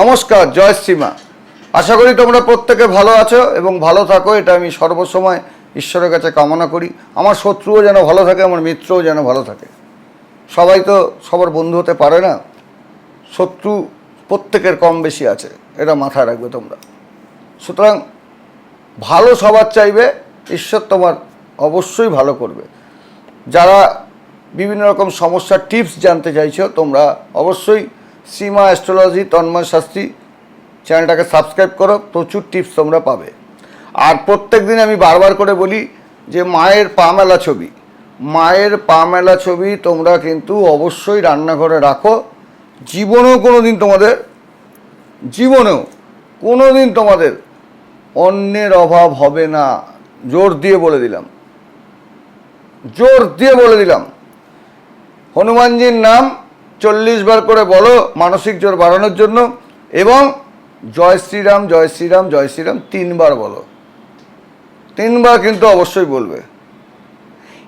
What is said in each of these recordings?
নমস্কার, জয় শ্রীমা। আশা করি তোমরা প্রত্যেকে ভালো আছো এবং ভালো থাকো, এটা আমি সর্বসময় ঈশ্বরের কাছে কামনা করি। আমার শত্রুও যেন ভালো থাকে, আমার মিত্রও যেন ভালো থাকে। সবাই তো সবার বন্ধু হতে পারে না, শত্রু প্রত্যেকের কম বেশি আছে, এটা মাথায় রাখবে তোমরা। সুতরাং ভালো সবার চাইবে, ঈশ্বর তোমার অবশ্যই ভালো করবে। যারা বিভিন্ন রকম সমস্যার টিপস জানতে চাইছো, তোমরা অবশ্যই সীমা অ্যাস্ট্রোলজি তন্ময় শাস্ত্রী চ্যানেলটাকে সাবস্ক্রাইব করো, প্রচুর টিপস তোমরা পাবে। আর প্রত্যেক দিন আমি বারবার করে বলি যে মায়ের পা মেলা ছবি। মায়ের পা মেলা ছবি তোমরা কিন্তু অবশ্যই রান্নাঘরে রাখো। জীবনেও কোনো দিন তোমাদের, জীবনেও কোনো দিন তোমাদের অন্যের অভাব হবে না। জোর দিয়ে বলে দিলাম। জোর দিয়ে বলে দিলাম। হনুমানজির নাম চল্লিশ বার করে বলো মানসিক জোর বাড়ানোর জন্য এবং জয় শ্রীরাম জয় শ্রীরাম জয় শ্রীরাম তিনবার বলো। তিনবার কিন্তু অবশ্যই বলবে।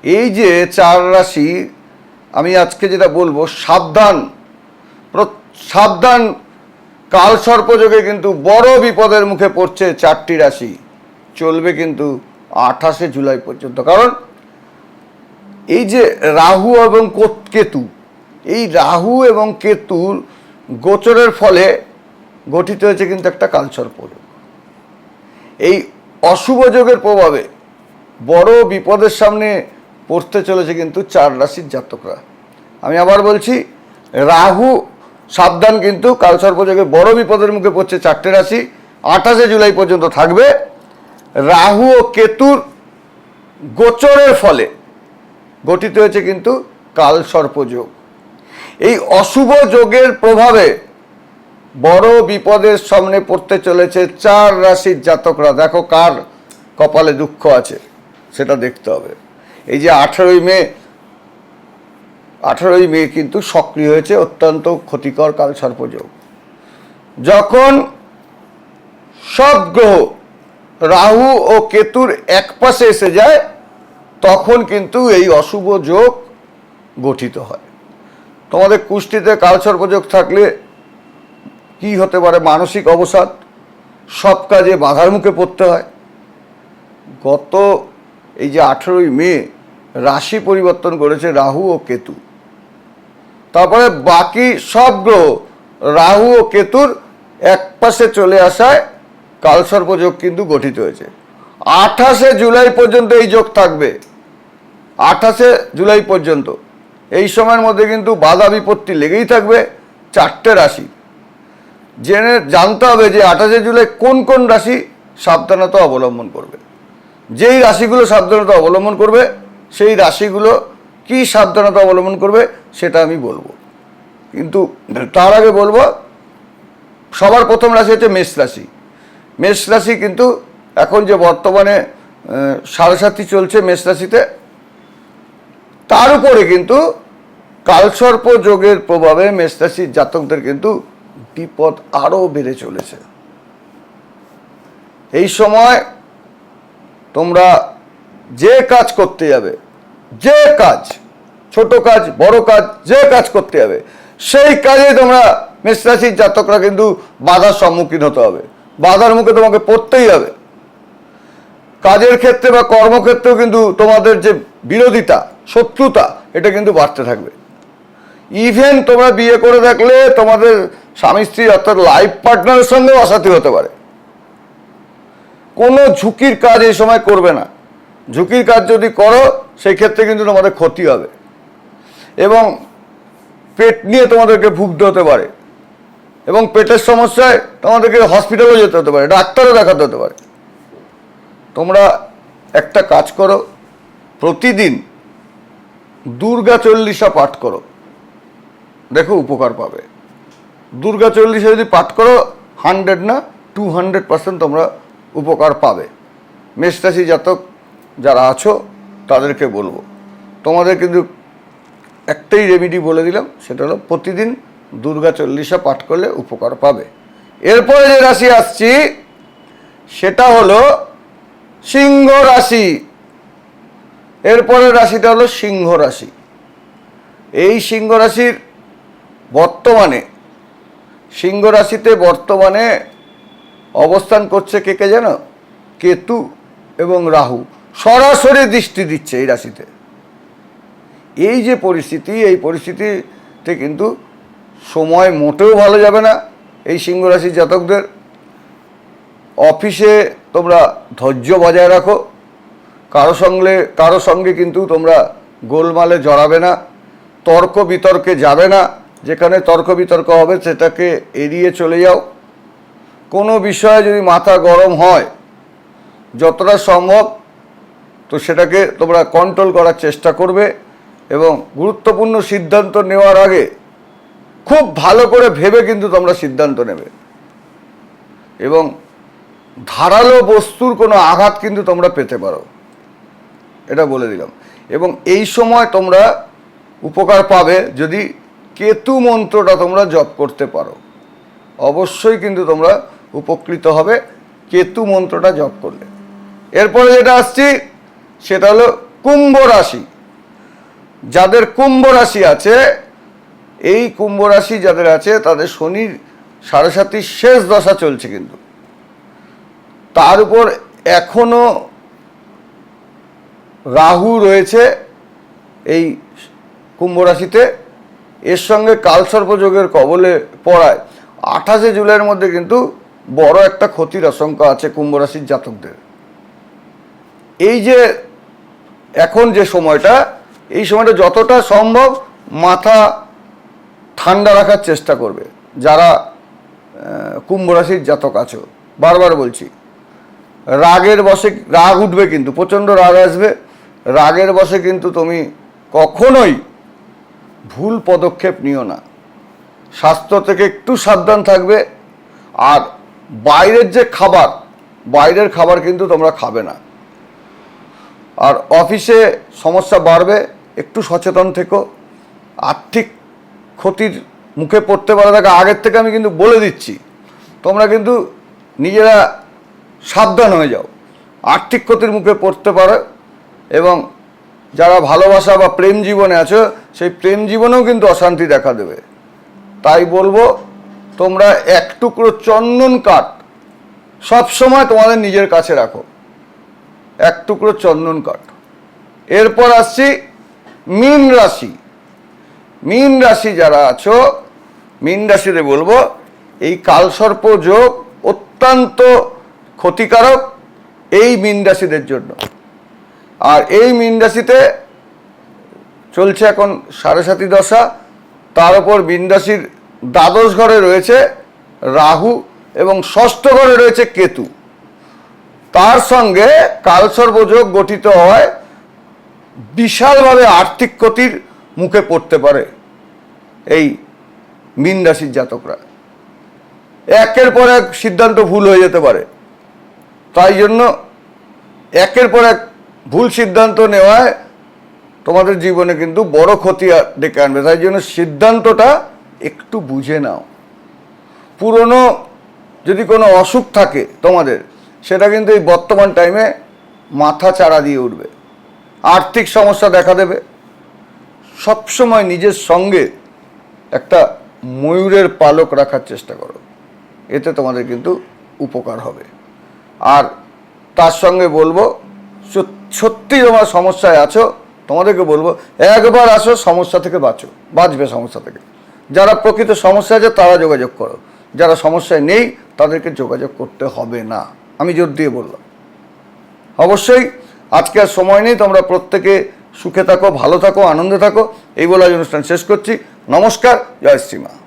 এই যে চার রাশি, আমি আজকে যেটা বলব, সাবধান। সাবধান কাল সর্পযোগে কিন্তু বড় বিপদের মুখে পড়ছে চারটি রাশি। চলবে কিন্তু আঠাশে জুলাই পর্যন্ত। কারণ এই যে রাহু এবং কোত- এই রাহু এবং কেতুর গোচরের ফলে গঠিত হয়েছে কিন্তু একটা কালসর্প যোগ। এই অশুভ যোগের প্রভাবে বড় বিপদের সামনে পড়তে চলেছে কিন্তু চার রাশির জাতকরা। আমি আবার বলছি, রাহু সাবধান কিন্তু কালসর্পযোগে বড় বিপদের মুখে পড়ছে চারটে রাশি, আঠাশে জুলাই পর্যন্ত থাকবে। রাহু ও কেতুর গোচরের ফলে গঠিত হয়েছে কিন্তু কালসর্পযোগ এই অশুভ যোগের প্রভাবে বড় বিপদের সামনে পড়তে চলেছে চার রাশির জাতকরা। দেখো কার কপালে দুঃখ আছে, সেটা দেখতে হবে। এই যে আঠেরোই মে আঠেরোই মে কিন্তু সক্রিয় হয়েছে, অত্যন্ত ক্ষতিকর কাল সর্পযোগ যখন সব গ্রহ রাহু ও কেতুর এক পাশে এসে যায়, তখন কিন্তু এই অশুভ যোগ গঠিত হয়। তোমাদের কুষ্টিতে কালসর্পযোগ থাকলে কি হতে পারে? মানসিক অবসাদ, সব কাজে বাধার মুখে পড়তে হয়। গত এই যে আঠেরোই মে রাশি পরিবর্তন করেছে রাহু ও কেতু। তারপরে বাকি সব গ্রহ রাহু ও কেতুর এক পাশে চলে আসায় কালসর্পযোগ কিন্তু গঠিত হয়েছে। আঠাশে জুলাই পর্যন্ত এই যোগ থাকবে। আঠাশে জুলাই পর্যন্ত। এই সময়ের মধ্যে কিন্তু বাধা বিপত্তি লেগেই থাকবে চারটে রাশি। জেনে জানতে হবে যে আঠাশে জুলাই কোন কোন রাশি সাবধানতা অবলম্বন করবে। যেই রাশিগুলো সাবধানতা অবলম্বন করবে, সেই রাশিগুলো কি সাবধানতা অবলম্বন করবে সেটা আমি বলব। কিন্তু তার আগে বলব, সবার প্রথম রাশি হচ্ছে মেষ রাশি। মেষ রাশি কিন্তু এখন যে বর্তমানে সাড়ে সাথী চলছে মেষ রাশিতে তার উপরে কিন্তু কালসর্প যোগের প্রভাবে মেষরাশির জাতকদের কিন্তু বিপদ আরও বেড়ে চলেছে। এই সময় তোমরা যে কাজ করতে যাবে, যে কাজ, ছোট কাজ, বড় কাজ, যে কাজ করতে যাবে, সেই কাজে তোমরা মেষরাশির জাতকরা কিন্তু বাধার সম্মুখীন হতে হবে। বাধার মুখে তোমাকে পড়তেই হবে। কাজের ক্ষেত্রে বা কর্মক্ষেত্রেও কিন্তু তোমাদের যে বিরোধিতা শত্রুতা, এটা কিন্তু বাড়তে থাকবে। ইভেন তোমরা বিয়ে করে থাকলে তোমাদের স্বামী স্ত্রী অর্থাৎ লাইফ পার্টনারের সঙ্গেও অসাথী হতে পারে। কোনো ঝুঁকির কাজ এই সময় করবে না। ঝুঁকির কাজ যদি করো সেই ক্ষেত্রে কিন্তু তোমাদের ক্ষতি হবে। এবং পেট নিয়ে তোমাদেরকে ভুগতে হতে পারে। এবং পেটের সমস্যায় তোমাদেরকে হসপিটালও যেতে হতে পারে, ডাক্তারও দেখাতে হতে পারে। তোমরা একটা কাজ করো, প্রতিদিন দুর্গা চল্লিশা পাঠ করো। দেখো উপকার পাবে। দুর্গা চল্লিশা যদি পাঠ করো হান্ড্রেড না টু হান্ড্রেড পার্সেন্ট তোমরা উপকার পাবে। মেষরাশি জাতক যারা আছো, তাদেরকে বলব। তোমাদের কিন্তু একটাই রেমিডি বলে দিলাম, সেটা হলো প্রতিদিন দুর্গা চল্লিশা পাঠ করলে উপকার পাবে। এরপরে যে রাশি আসছি, সেটা হলো সিংহ রাশি। এরপরের রাশিটা হলো সিংহ রাশি। এই সিংহ রাশির বর্তমানে, সিংহ রাশিতে বর্তমানে অবস্থান করছে কে কে জানো? কেতু এবং রাহু। সরাসরি দৃষ্টি দিচ্ছে এই রাশিতে। এই যে পরিস্থিতি, এই পরিস্থিতিতে কিন্তু সময় মোটেও ভালো যাবে না এই সিংহ রাশির জাতকদের। অফিসে তোমরা ধৈর্য বজায় রাখো। কারও সঙ্গে কারও সঙ্গে কিন্তু তোমরা গোলমালে জড়াবে না, তর্ক বিতর্কে যাবে না, যেখানে তর্ক বিতর্ক হবে সেটাকে এড়িয়ে চলে যাও। কোনো বিষয়ে যদি মাথা গরম হয়, যতটা সম্ভব, তো সেটাকে তোমরা কন্ট্রোল করার চেষ্টা করবে এবং গুরুত্বপূর্ণ সিদ্ধান্ত নেওয়ার আগে খুব ভালো করে ভেবে কিন্তু তোমরা সিদ্ধান্ত নেবে। এবং ধারালো বস্তুর কোনো আঘাত কিন্তু তোমরা পেতে পারো। এটা বলে দিলাম। এবং এই সময় তোমরা উপকার পাবে যদি কেতু মন্ত্রটা তোমরা জপ করতে পারো। অবশ্যই কিন্তু তোমরা উপকৃত হবে কেতু মন্ত্রটা জপ করলে। এরপরে যেটা আসছি, সেটা হলো কুম্ভ রাশি। যাদের কুম্ভ রাশি আছে, এই কুম্ভ রাশি যাদের আছে, তাদের শনির সাড়ে শেষ দশা চলছে কিন্তু। তার উপর এখনও রাহু রয়েছে এই কুম্ভ রাশিতে। এর সঙ্গে কালসর্পযোগের কবলে পড়ায়। আঠাশে জুলাইয়ের মধ্যে কিন্তু বড় একটা ক্ষতির আশঙ্কা আছে কুম্ভ রাশির জাতকদের। এই যে এখন যে সময়টা, এই সময়টা যতটা সম্ভব মাথা ঠান্ডা রাখার চেষ্টা করবে। যারা কুম্ভ রাশির জাতক আছো, বারবার বলছি, রাগের বসে রাগ উঠবে কিন্তু, প্রচণ্ড রাগ আসবে। রাগের বসে কিন্তু তুমি কখনোই ভুল পদক্ষেপ নিও না। স্বাস্থ্য থেকে একটু সাবধান থাকবে আর বাইরের যে খাবার, বাইরের খাবার কিন্তু তোমরা খাবে না। আর অফিসে সমস্যা বাড়বে, একটু সচেতন থেকো। আর্থিক ক্ষতির মুখে পড়তে পারে তাকে আগের থেকে আমি কিন্তু বলে দিচ্ছি, তোমরা কিন্তু নিজেরা সাবধান হয়ে যাও। আর্থিক ক্ষতির মুখে পড়তে পারো এবং যারা ভালোবাসা বা প্রেম জীবনে আছো, সেই প্রেম জীবনেও কিন্তু অশান্তি দেখা দেবে। তাই বলব, তোমরা এক টুকরো চন্দন কাঠ সবসময় তোমাদের নিজের কাছে রাখো। এক টুকরো চন্দন কাঠ। এরপর আসছি মীন রাশি। মীন রাশি যারা আছো, মীন রাশিতে বলব, এই কালসর্প যোগ অত্যন্ত ক্ষতিকারক এই মীন রাশিদের জন্য। আর এই মীন রাশিতে চলছে এখন সাড়ে সাতি দশা, তার উপর মীন রাশির দ্বাদশ ঘরে রয়েছে রাহু এবং ষষ্ঠ ঘরে রয়েছে কেতু। তার সঙ্গে কালসর্বযোগ গঠিত হয় বিশালভাবে আর্থিক ক্ষতির মুখে পড়তে পারে এই মীন রাশির জাতকরা। একের পর এক সিদ্ধান্ত ভুল হয়ে যেতে পারে। তাই জন্য একের পর এক ভুল সিদ্ধান্ত নেওয়ায় তোমাদের জীবনে কিন্তু বড় ক্ষতি ডেকে আনবে। তাই জন্য সিদ্ধান্তটা একটু বুঝে নাও। পুরনো যদি কোনো অসুখ থাকে তোমাদের, সেটা কিন্তু এই বর্তমান টাইমে মাথা চাড়া দিয়ে উঠবে। আর্থিক সমস্যা দেখা দেবে। সবসময় নিজের সঙ্গে একটা ময়ূরের পালক রাখার চেষ্টা করো। এতে তোমাদের কিন্তু উপকার হবে। আর তার সঙ্গে বলব সত্যি তোমার সমস্যায় আছো, তোমাদেরকে বলব, একবার আসো, সমস্যা থেকে বাঁচো, বাঁচবে সমস্যা থেকে। যারা প্রকৃত সমস্যা আছে, তারা যোগাযোগ করো। যারা সমস্যায় নেই, তাদেরকে যোগাযোগ করতে হবে না। আমি জোর দিয়ে বললাম। অবশ্যই, আজকে আর সময় নেই, তোমরা প্রত্যেকে সুখে থাকো, ভালো থাকো, আনন্দে থাকো। এই বলে আজ অনুষ্ঠান শেষ করছি। নমস্কার, জয় শ্রীমা